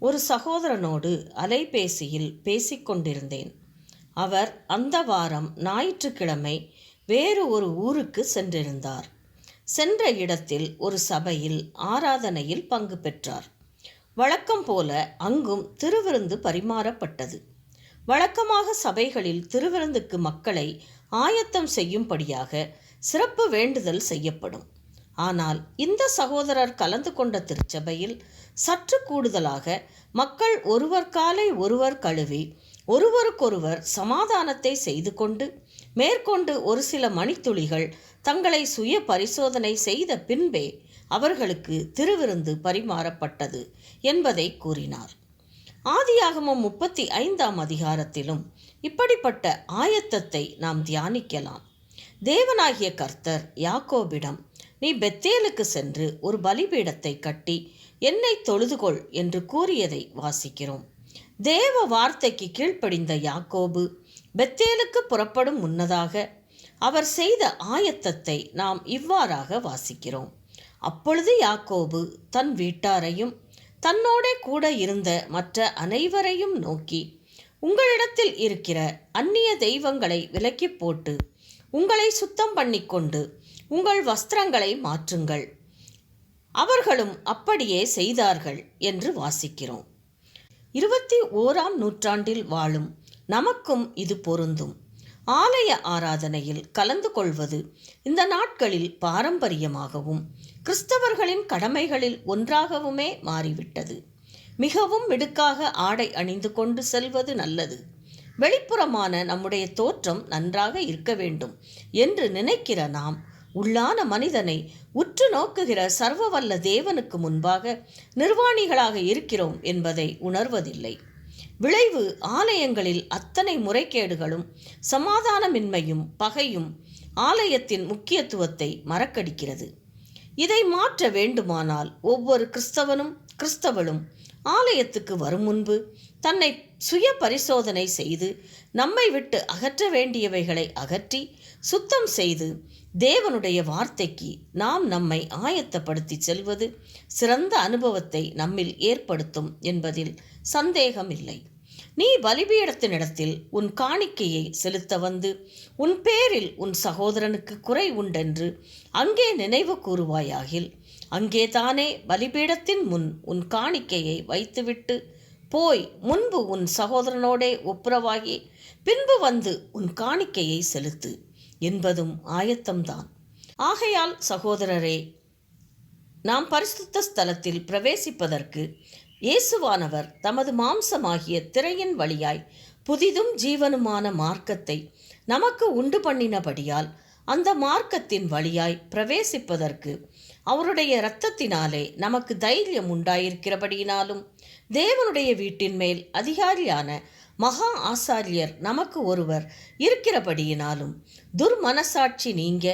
ஒரு சகோதரனோடு அலைபேசியில் பேசிக்கொண்டிருந்தேன். அவர் அந்த வாரம் ஞாயிற்றுக்கிழமை வேறு ஒரு ஊருக்கு சென்றிருந்தார். சென்ற இடத்தில் ஒரு சபையில் ஆராதனையில் பங்கு பெற்றார். வழக்கம் போல அங்கும் திருவிருந்து பரிமாறப்பட்டது. வழக்கமாக சபைகளில் திருவிருந்துக்கு மக்களை ஆயத்தம் செய்யும்படியாக சிறப்பு வேண்டுதல் செய்யப்படும். ஆனால் இந்த சகோதரர் கலந்து கொண்ட திருச்சபையில் சற்று கூடுதலாக மக்கள் ஒருவர் காலை ஒருவர் கழுவி ஒருவருக்கொருவர் சமாதானத்தை செய்து கொண்டு மேற்கொண்டு ஒரு சில மணித்துளிகள் தங்களை சுய பரிசோதனை செய்த பின்பே அவர்களுக்கு திருவிருந்து பரிமாறப்பட்டது என்பதை கூறினார். ஆதியாகமம் முப்பத்தி ஐந்தாம் அதிகாரத்திலும் இப்படிப்பட்ட ஆயத்தத்தை நாம் தியானிக்கலாம். தேவனாகிய கர்த்தர் யாக்கோபிடம் நீ பெத்தேலுக்கு சென்று ஒரு பலிபீடத்தை கட்டி என்னை தொழுதுகொள் என்று கூறியதை வாசிக்கிறோம். தேவ வார்த்தைக்கு கீழ்ப்படிந்த யாக்கோபு பெத்தேலுக்கு புறப்படும் முன்னதாக அவர் செய்த ஆயத்தத்தை நாம் இவ்வாறாக வாசிக்கிறோம். அப்பொழுது யாக்கோபு தன் வீட்டாரையும் தன்னோடே கூட இருந்த மற்ற அனைவரையும் நோக்கி உங்களிடத்தில் இருக்கிற அந்நிய தெய்வங்களை விலக்கி போட்டு உங்களை சுத்தம் பண்ணிக்கொண்டு உங்கள் வஸ்திரங்களை மாற்றுங்கள். அவர்களும் அப்படியே செய்தார்கள் என்று வாசிக்கிறோம். இருபத்தி ஓராம் நூற்றாண்டில் வாழும் நமக்கும் இது பொருந்தும். ஆலய ஆராதனையில் கலந்து கொள்வது இந்த நாட்களில் பாரம்பரியமாகவும் கிறிஸ்தவர்களின் கடமைகளில் ஒன்றாகவுமே மாறிவிட்டது. மிகவும் மிடுக்காக ஆடை அணிந்து கொண்டு செல்வது நல்லது. வெளிப்புறமான நம்முடைய தோற்றம் நன்றாக இருக்க வேண்டும் என்று நினைக்கிற நாம் உள்ளான மனிதனை உற்று நோக்குகிற சர்வவல்ல தேவனுக்கு முன்பாக நிர்வாணிகளாக இருக்கிறோம் என்பதை உணர்வதில்லை. விளைவு ஆலயங்களில் அத்தனை முறைகேடுகளும் சமாதானமின்மையும் பகையும் ஆலயத்தின் முக்கியத்துவத்தை மறக்கடிக்கிறது. இதை மாற்ற வேண்டுமானால் ஒவ்வொரு கிறிஸ்தவனும் கிறிஸ்தவளும் ஆலயத்துக்கு வரும் முன்பு தன்னை சுய பரிசோதனை செய்து நம்மை விட்டு அகற்ற வேண்டியவைகளை அகற்றி சுத்தம் செய்து தேவனுடைய வார்த்தைக்கு நாம் நம்மை ஆயத்தப்படுத்தி செல்வது சிறந்த அனுபவத்தை நம்மில் ஏற்படுத்தும் என்பதில் சந்தேகமில்லை. நீ பலிபீடத்தினிடத்தில் உன் காணிக்கையை செலுத்த வந்து உன் பேரில் உன் சகோதரனுக்கு குறை உண்டென்று அங்கே நினைவு கூறுவாயாகில் அங்கே தானே பலிபீடத்தின் முன் உன் காணிக்கையை வைத்துவிட்டு போய் முன்பு உன் சகோதரனோடே ஒப்புரவாகி பின்பு வந்து உன் காணிக்கையை செலுத்து என்பதும் ஆயத்தம்தான். ஆகையால் சகோதரரே நாம் பரிசுத்த ஸ்தலத்தில் பிரவேசிப்பதற்கு இயேசுவானவர் தமது மாம்சமாகிய திரையின் வழியாய் புதிதும் ஜீவனுமான மார்க்கத்தை நமக்கு உண்டு பண்ணினபடியால் அந்த மார்க்கத்தின் வழியாய் பிரவேசிப்பதற்கு அவருடைய இரத்தத்தினாலே நமக்கு தைரியம் உண்டாயிருக்கிறபடியினாலும் தேவனுடைய வீட்டின் மேல் அதிகாரியான மகா ஆசாரியர் நமக்கு ஒருவர் இருக்கிறபடியினாலும் துர்மனசாட்சி நீங்க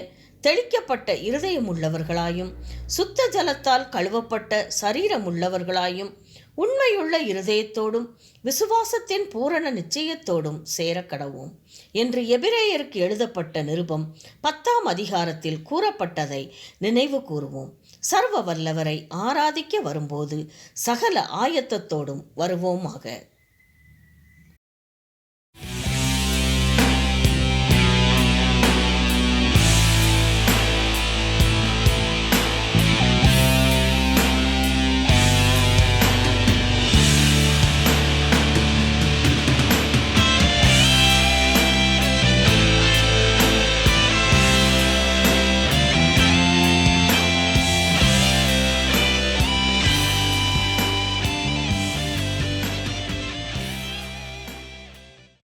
தெளிக்கப்பட்ட இருதயமுள்ளவர்களாயும் சுத்த ஜலத்தால் கழுவப்பட்ட சரீரமுள்ளவர்களாயும் உண்மையுள்ள இருதயத்தோடும் விசுவாசத்தின் பூரண நிச்சயத்தோடும் சேரக்கடவும் என்று எபிரேயருக்கு எழுதப்பட்ட நிருபம் பத்தாம் அதிகாரத்தில் கூறப்பட்டதை நினைவு கூறுவோம். சர்வ வல்லவரை ஆராதிக்க வரும்போது சகல ஆயத்தத்தோடும் வருவோமாக.